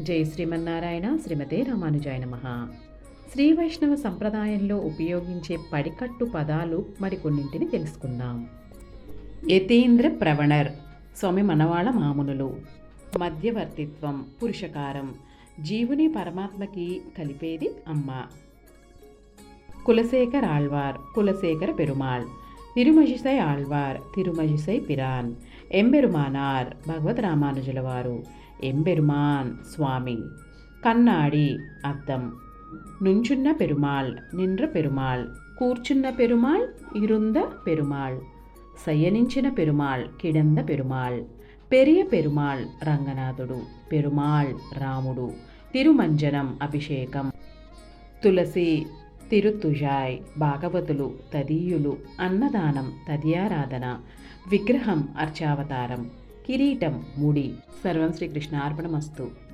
జై శ్రీమన్నారాయణ శ్రీమతే రామానుజాయ నమ. శ్రీ వైష్ణవ సంప్రదాయంలో ఉపయోగించే పడికట్టు పదాలు మరికొన్నింటిని తెలుసుకుందాం. యతీంద్ర ప్రవణర్ స్వామి మనవాళ మామునులు. మధ్యవర్తిత్వం పురుషకారం జీవుని పరమాత్మకి కలిపేది అమ్మ. కులశేఖర్ ఆళ్వార్ కులశేఖర పెరుమాళ్ తిరుమజిసై ఆళ్వార్ తిరుమజిసై పిరాన్ ఎంబెరుమానార్ భగవద్ రామానుజుల వారు. ఎంబెరుమాన్ స్వామి కన్నాడి అర్థం నుంచున్న పెరుమాళ్ నిండ్ర పెరుమాళ్ కూర్చున్న పెరుమాళ్ ఇరుంద పెరుమాళ్ సయ్యనించిన పెరుమాళ్ కిడంద పెరుమాళ్ పెరియ పెరుమాళ్ రంగనాథుడు పెరుమాళ్ రాముడు తిరుమంజనం అభిషేకం తులసి తిరుతుజాయ్ భాగవతులు తదీయులు అన్నదానం తదియారాధన విగ్రహం అర్చావతారం కిరీటం ముడి. సర్వం శ్రీకృష్ణ అర్పణమస్తు